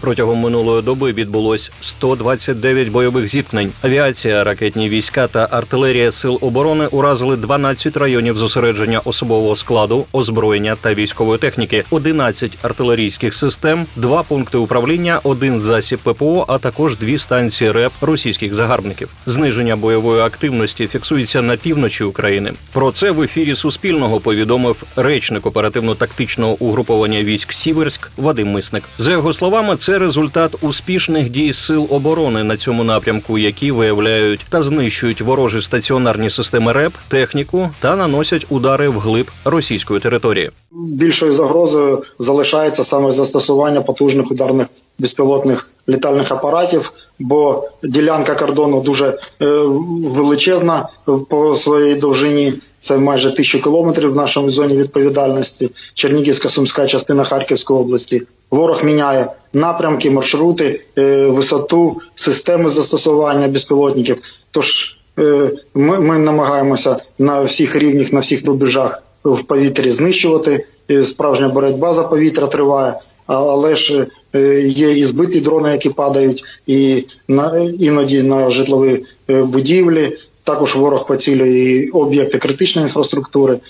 Протягом минулої доби відбулось 129 бойових зіткнень. Авіація, ракетні війська та артилерія сил оборони уразили 12 районів зосередження особового складу, озброєння та військової техніки, 11 артилерійських систем, два пункти управління, один засіб ППО, а також дві станції РЕП російських загарбників. Зниження бойової активності фіксується на півночі України. Про це в ефірі Суспільного повідомив речник оперативно-тактичного угруповання військ Сіверськ Вадим Мисник. За його словами, це результат успішних дій сил оборони на цьому напрямку, які виявляють та знищують ворожі стаціонарні системи РЕП, техніку та наносять удари вглиб російської території. більшою загрозою залишається саме застосування потужних ударних безпілотних літальних апаратів, бо ділянка кордону дуже е, величезна по своїй довжині. Це майже тисячу кілометрів в нашому зоні відповідальності. Чернігівська сумська частина Харківської області. Ворог міняє напрямки, маршрути, е, висоту, системи застосування безпілотників. Тож е, ми, ми намагаємося на всіх рівнях, на всіх рубежах в повітрі знищувати. Е, Справжня боротьба за повітря триває. Але ж є і збиті дрони, які падають, і на іноді на житлові будівлі. Також ворог поцілює і об'єкти критичної інфраструктури.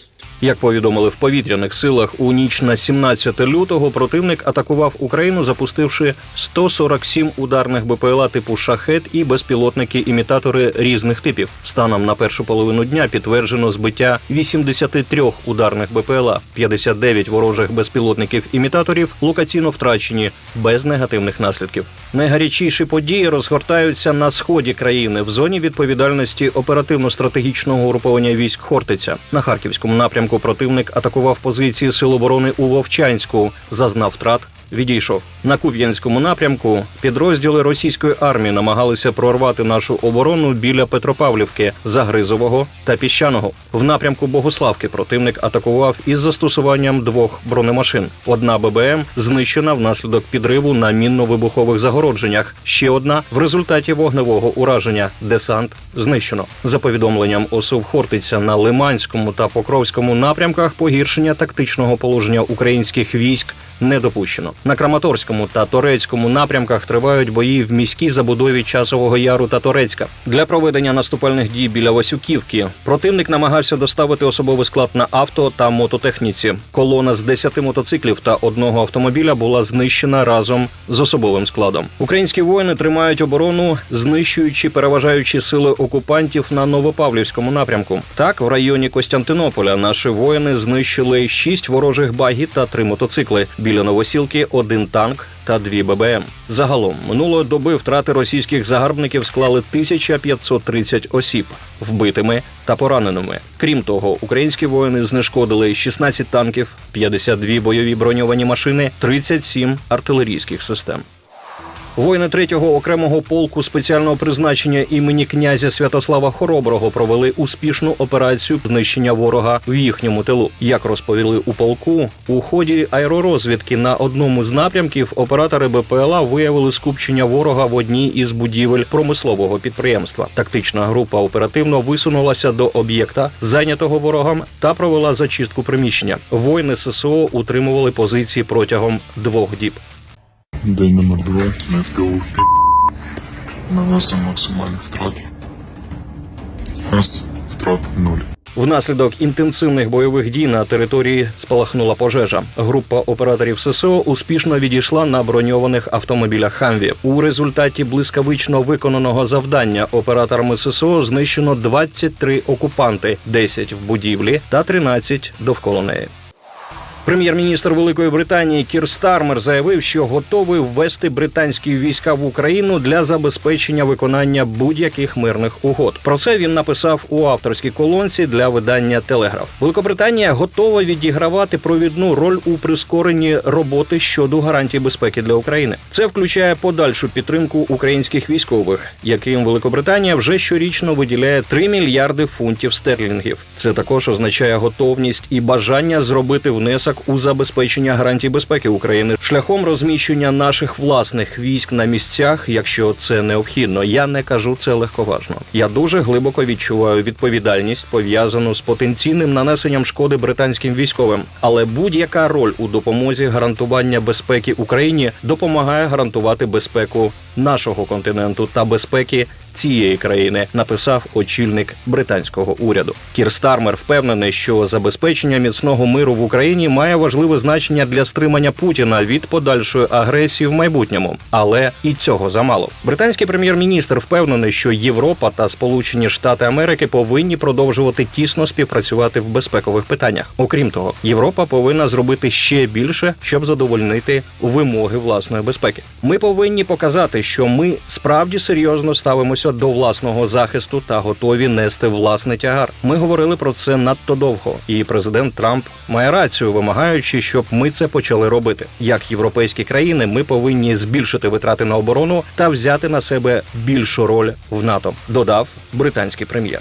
Як повідомили в повітряних силах, у ніч на 17 лютого противник атакував Україну, запустивши 147 ударних БПЛА типу шахет і безпілотники-імітатори різних типів. Станом на першу половину дня підтверджено збиття 83 ударних БПЛА, 59 ворожих безпілотників-імітаторів локаційно втрачені без негативних наслідків. Найгарячіші події розгортаються на сході країни в зоні відповідальності оперативно-стратегічного угруповання військ Хортиця. На харківському напрямку противник атакував позиції сил оборони у Вовчанську, зазнав втрат. Відійшов на Куп'янському напрямку. Підрозділи російської армії намагалися прорвати нашу оборону біля Петропавлівки, Загризового та Піщаного. В напрямку Богославки противник атакував із застосуванням двох бронемашин. Одна ББМ знищена внаслідок підриву на мінно-вибухових загородженнях. Ще одна в результаті вогневого ураження. Десант знищено. За повідомленням ОСУВ Хортиця на Лиманському та Покровському напрямках погіршення тактичного положення українських військ не допущено. На Краматорському та Торецькому напрямках тривають бої в міській забудові Часового Яру та Торецька. Для проведення наступальних дій біля Васюківки противник намагався доставити особовий склад на авто та мототехніці. Колона з 10 мотоциклів та одного автомобіля була знищена разом з особовим складом. Українські воїни тримають оборону, знищуючи переважаючі сили окупантів на Новопавлівському напрямку. Так, в районі Костянтинополя наші воїни знищили шість ворожих багі та три мотоцикли. Біля новосілки один танк та дві ББМ. Загалом минулої доби втрати російських загарбників склали 1530 осіб вбитими та пораненими. Крім того, українські воїни знешкодили 16 танків, 52 бойові броньовані машини, 37 артилерійських систем. Воїни третього окремого полку спеціального призначення імені князя Святослава Хороброго провели успішну операцію знищення ворога в їхньому тилу. Як розповіли у полку, у ході аеророзвідки на одному з напрямків оператори БПЛА виявили скупчення ворога в одній із будівель промислового підприємства. Тактична група оперативно висунулася до об'єкта, зайнятого ворогом, та провела зачистку приміщення. Воїни ССО утримували позиції протягом двох діб. День номер два. Ми в тилу. Наносимо максимальні втрати. Нас втрат нуль. Внаслідок інтенсивних бойових дій на території спалахнула пожежа. Група операторів ССО успішно відійшла на броньованих автомобілях Хамві. У результаті блискавично виконаного завдання операторами ССО знищено 23 окупанти, 10 в будівлі та 13 довкола неї. Прем'єр-міністр Великої Британії Кір Стармер заявив, що готовий ввести британські війська в Україну для забезпечення виконання будь-яких мирних угод. Про це він написав у авторській колонці для видання Телеграф. Великобританія готова відігравати провідну роль у прискоренні роботи щодо гарантій безпеки для України. Це включає подальшу підтримку українських військових, яким Великобританія вже щорічно виділяє 3 мільярди фунтів стерлінгів. Це також означає готовність і бажання зробити внесок внесок у забезпечення гарантій безпеки України шляхом розміщення наших власних військ на місцях, якщо це необхідно. Я не кажу це легковажно. Я дуже глибоко відчуваю відповідальність пов'язану з потенційним нанесенням шкоди британським військовим. Але будь-яка роль у допомозі гарантування безпеки Україні допомагає гарантувати безпеку нашого континенту та безпеки цієї країни, написав очільник британського уряду. Кір Стармер впевнений, що забезпечення міцного миру в Україні має важливе значення для стримання Путіна від подальшої агресії в майбутньому, але і цього замало. Британський прем'єр-міністр впевнений, що Європа та Сполучені Штати Америки повинні продовжувати тісно співпрацювати в безпекових питаннях. Окрім того, Європа повинна зробити ще більше, щоб задовольнити вимоги власної безпеки. Ми повинні показати, що ми справді серйозно ставимося до власного захисту та готові нести власний тягар. Ми говорили про це надто довго, і президент Трамп має рацію, вимагаючи, щоб ми це почали робити. Як європейські країни, ми повинні збільшити витрати на оборону та взяти на себе більшу роль в НАТО. Додав британський прем'єр.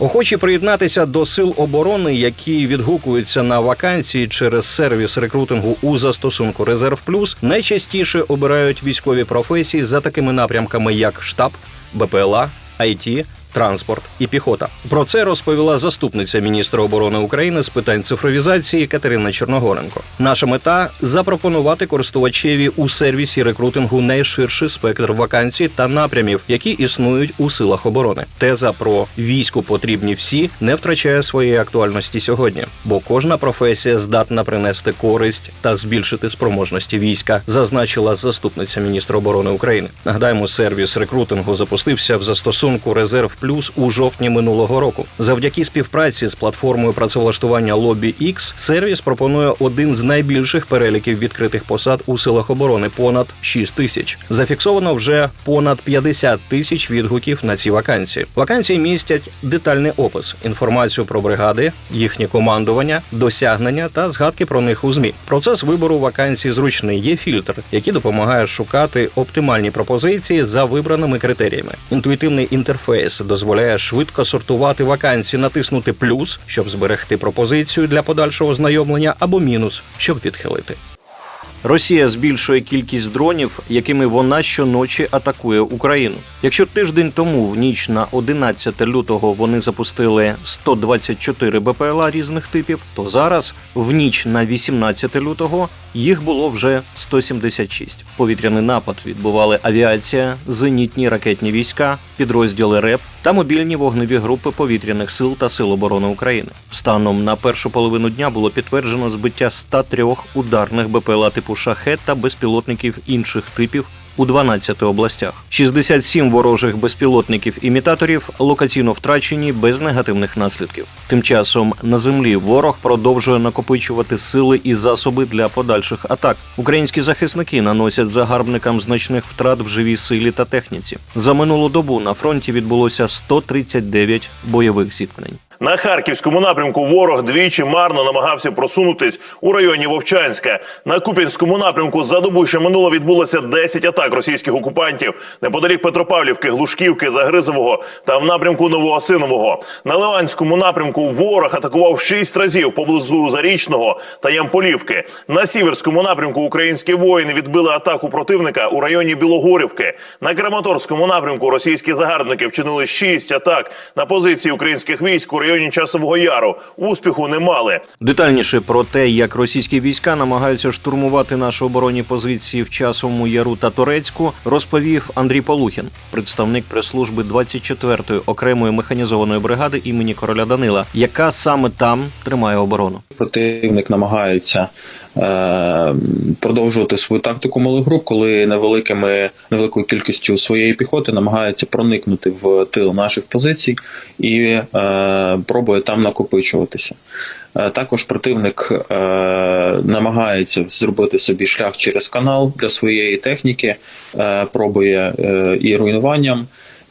Охочі приєднатися до сил оборони, які відгукуються на вакансії через сервіс рекрутингу у застосунку Резерв Плюс, найчастіше обирають військові професії за такими напрямками, як штаб, БПЛА, IT, транспорт і піхота. Про це розповіла заступниця міністра оборони України з питань цифровізації Катерина Чорногоренко. Наша мета запропонувати користувачеві у сервісі рекрутингу найширший спектр вакансій та напрямів, які існують у силах оборони. Теза про війську потрібні всі не втрачає своєї актуальності сьогодні, бо кожна професія здатна принести користь та збільшити спроможності війська, зазначила заступниця міністра оборони України. Нагадаємо, сервіс рекрутингу запустився в застосунку Резерв Плюс у жовтні минулого року. Завдяки співпраці з платформою працевлаштування Lobby X сервіс пропонує один з найбільших переліків відкритих посад у силах оборони понад 6 тисяч. Зафіксовано вже понад 50 тисяч відгуків на ці вакансії. Вакансії містять детальний опис, інформацію про бригади, їхнє командування, досягнення та згадки про них у змі. Процес вибору вакансій зручний. Є фільтр, який допомагає шукати оптимальні пропозиції за вибраними критеріями. Інтуїтивний інтерфейс дозволяє швидко сортувати вакансії, натиснути плюс, щоб зберегти пропозицію для подальшого знайомлення, або мінус, щоб відхилити. Росія збільшує кількість дронів, якими вона щоночі атакує Україну. Якщо тиждень тому, в ніч на 11 лютого, вони запустили 124 БПЛА різних типів, то зараз, в ніч на 18 лютого, їх було вже 176. Повітряний напад відбували авіація, зенітні ракетні війська, підрозділи РЕП та мобільні вогневі групи повітряних сил та сил оборони України. Станом на першу половину дня було підтверджено збиття 103 ударних БПЛА типу шахет та безпілотників інших типів. У 12 областях 67 ворожих безпілотників-імітаторів локаційно втрачені без негативних наслідків. Тим часом на землі ворог продовжує накопичувати сили і засоби для подальших атак. Українські захисники наносять загарбникам значних втрат в живій силі та техніці. За минулу добу на фронті відбулося 139 бойових зіткнень. На харківському напрямку ворог двічі марно намагався просунутись у районі Вовчанська. На Куп'янському напрямку за добу, що минуло, відбулося 10 атак російських окупантів неподалік Петропавлівки, Глушківки, Загризового та в напрямку Новоосинового. На Ливанському напрямку ворог атакував 6 разів поблизу Зарічного та Ямполівки. На сіверському напрямку українські воїни відбили атаку противника у районі Білогорівки. На Краматорському напрямку російські загарбники вчинили 6 атак на позиції українських військ у районі Часового Яру. Успіху не мали. Детальніше про те, як російські війська намагаються штурмувати наші оборонні позиції в часовому яру та Торецьку, розповів Андрій Полухін, представник прес-служби 24-ї окремої механізованої бригади імені короля Данила, яка саме там тримає оборону. противник намагається продовжувати свою тактику малих груп, коли невеликими невеликою кількістю своєї піхоти намагається проникнути в тил наших позицій і е, пробує там накопичуватися. Е, Також противник е, намагається зробити собі шлях через канал для своєї техніки, е, пробує е, і руйнуванням,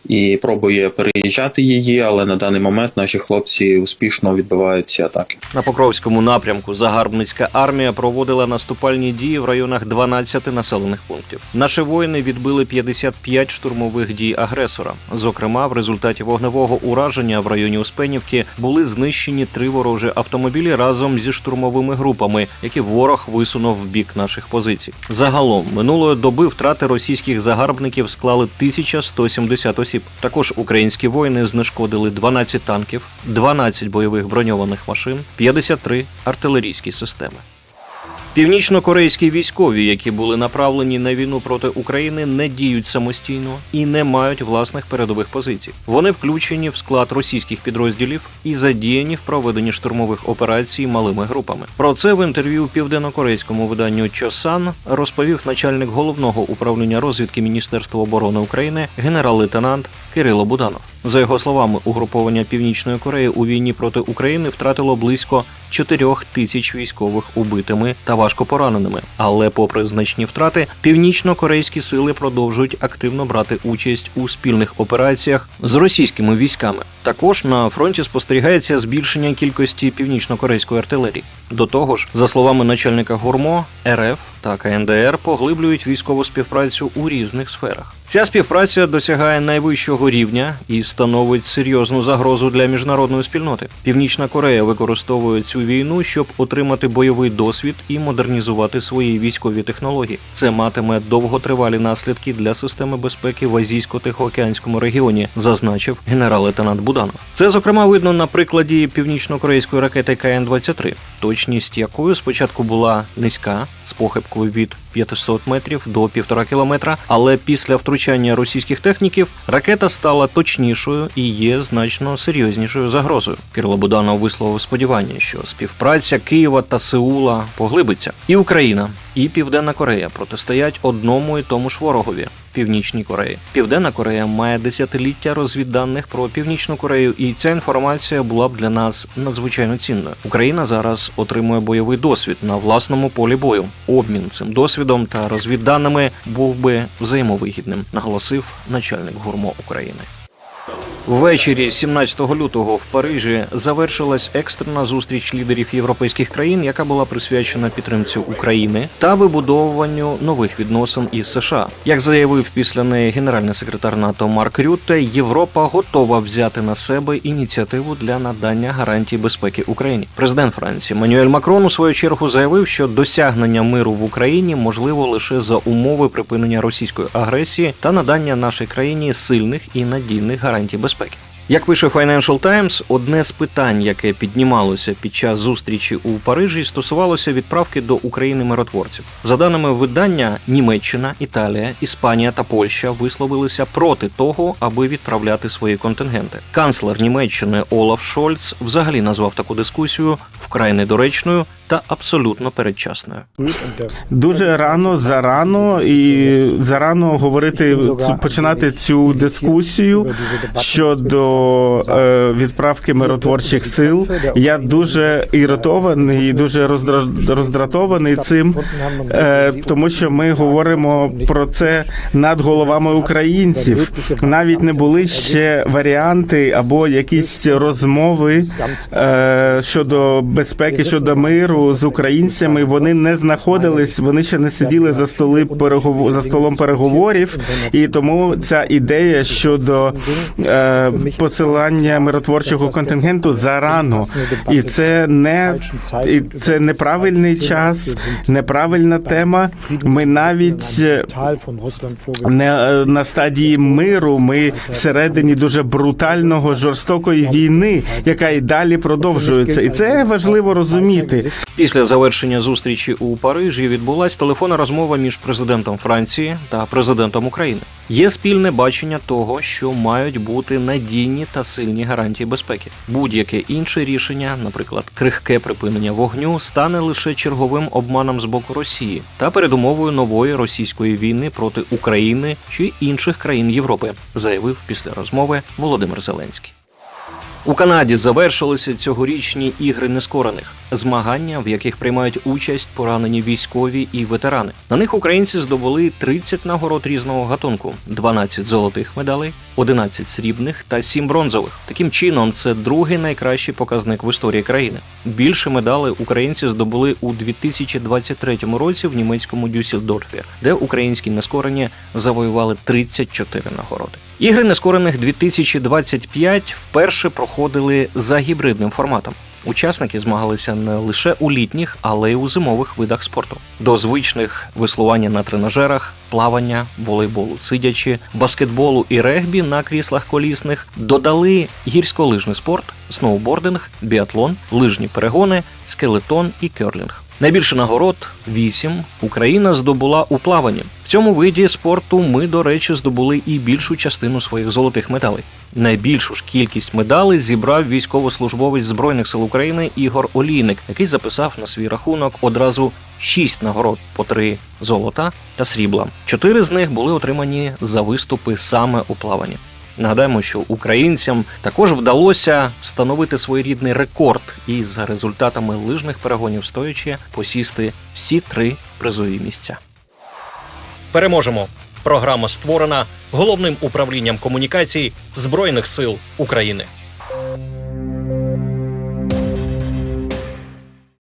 і пробує переїжджати її, але на даний момент наші хлопці успішно відбивають ці атаки. На Покровському напрямку загарбницька армія проводила наступальні дії в районах 12 населених пунктів. Наші воїни відбили 55 штурмових дій агресора. Зокрема, в результаті вогневого ураження в районі Успенівки були знищені три ворожі автомобілі разом зі штурмовими групами, які ворог висунув в бік наших позицій. Загалом минулої доби втрати російських загарбників склали 1170 осіб. Також українські воїни знешкодили 12 танків, 12 бойових броньованих машин, 53 артилерійські системи. Північно-корейські військові, які були направлені на війну проти України, не діють самостійно і не мають власних передових позицій. Вони включені в склад російських підрозділів і задіяні в проведенні штурмових операцій малими групами. Про це в інтерв'ю південно-корейському виданню Чосан розповів начальник головного управління розвідки Міністерства оборони України генерал-лейтенант Кирило Буданов. За його словами, угруповання Північної Кореї у війні проти України втратило близько 4 тисяч військових убитими та важко пораненими. Але, попри значні втрати, північно-корейські сили продовжують активно брати участь у спільних операціях з російськими військами. Також на фронті спостерігається збільшення кількості північно-корейської артилерії. До того ж, за словами начальника ГУРМО, РФ та КНДР поглиблюють військову співпрацю у різних сферах. Ця співпраця досягає найвищого рівня і становить серйозну загрозу для міжнародної спільноти. Північна Корея використовує цю війну, щоб отримати бойовий досвід і модернізувати свої військові технології. Це матиме довготривалі наслідки для системи безпеки в азійсько-тихоокеанському регіоні, зазначив генерал-лейтенант Буданов. Це зокрема видно на прикладі північно-корейської ракети КН-23, точність якої спочатку була низька з похибкою від 500 метрів до 1,5 кілометра, але після втручання російських техніків ракета стала точнішою і є значно серйознішою загрозою. Кирило Буданов висловив сподівання, що співпраця Києва та Сеула поглибиться, і Україна, і Південна Корея протистоять одному і тому ж ворогові. Північній Кореї. Південна Корея має десятиліття розвідданих про Північну Корею, і ця інформація була б для нас надзвичайно цінною. Україна зараз отримує бойовий досвід на власному полі бою. Обмін цим досвідом та розвідданими був би взаємовигідним, наголосив начальник гурмо України. Ввечері 17 лютого в Парижі завершилась екстрена зустріч лідерів європейських країн, яка була присвячена підтримці України та вибудовуванню нових відносин із США. Як заявив після неї генеральний секретар НАТО Марк Рютте, Європа готова взяти на себе ініціативу для надання гарантій безпеки Україні. Президент Франції Мануель Макрон у свою чергу заявив, що досягнення миру в Україні можливо лише за умови припинення російської агресії та надання нашій країні сильних і надійних гарантій безпеки. next week. Як пише Financial Times, одне з питань, яке піднімалося під час зустрічі у Парижі, стосувалося відправки до України миротворців. За даними видання, Німеччина, Італія, Іспанія та Польща висловилися проти того, аби відправляти свої контингенти. Канцлер Німеччини Олаф Шольц взагалі назвав таку дискусію вкрай недоречною та абсолютно передчасною. Дуже рано зарано і зарано говорити починати цю дискусію щодо е, відправки миротворчих сил. Я дуже іритований і дуже роздра- роздратований цим, е, тому що ми говоримо про це над головами українців. Навіть не були ще варіанти або якісь розмови е, щодо безпеки, щодо миру з українцями. Вони не знаходились, вони ще не сиділи за столи перегово- за столом переговорів, і тому ця ідея щодо е, посилання миротворчого контингенту зарано, і це не і це неправильний час, неправильна тема. Ми навіть е, не е, на стадії миру. Ми всередині дуже брутального жорстокої війни, яка і далі продовжується, і це важливо розуміти. Після завершення зустрічі у Парижі відбулась телефонна розмова між президентом Франції та президентом України. Є спільне бачення того, що мають бути надійні та сильні гарантії безпеки. Будь-яке інше рішення, наприклад, крихке припинення вогню, стане лише черговим обманом з боку Росії та передумовою нової російської війни проти України чи інших країн Європи, заявив після розмови Володимир Зеленський. У Канаді завершилися цьогорічні ігри нескорених. Змагання, в яких приймають участь поранені військові і ветерани. На них українці здобули 30 нагород різного гатунку, 12 золотих медалей, 11 срібних та 7 бронзових. Таким чином, це другий найкращий показник в історії країни. Більше медалей українці здобули у 2023 році в німецькому Дюссельдорфі, де українські нескорені завоювали 34 нагороди. Ігри нескорених 2025 вперше проходили за гібридним форматом. Учасники змагалися не лише у літніх, але й у зимових видах спорту. До звичних веслування на тренажерах, плавання, волейболу, сидячи, баскетболу і регбі на кріслах колісних додали гірськолижний спорт, сноубординг, біатлон, лижні перегони, скелетон і керлінг. Найбільше нагород 8 Україна здобула у плаванні. В цьому виді спорту ми, до речі, здобули і більшу частину своїх золотих медалей. Найбільшу ж кількість медалей зібрав військовослужбовець збройних сил України Ігор Олійник, який записав на свій рахунок одразу 6 нагород по 3 золота та срібла. Чотири з них були отримані за виступи саме у плаванні. Нагадаємо, що українцям також вдалося встановити своєрідний рекорд і за результатами лижних перегонів стоячи посісти всі три призові місця. Переможемо. Програма створена головним управлінням комунікацій Збройних сил України.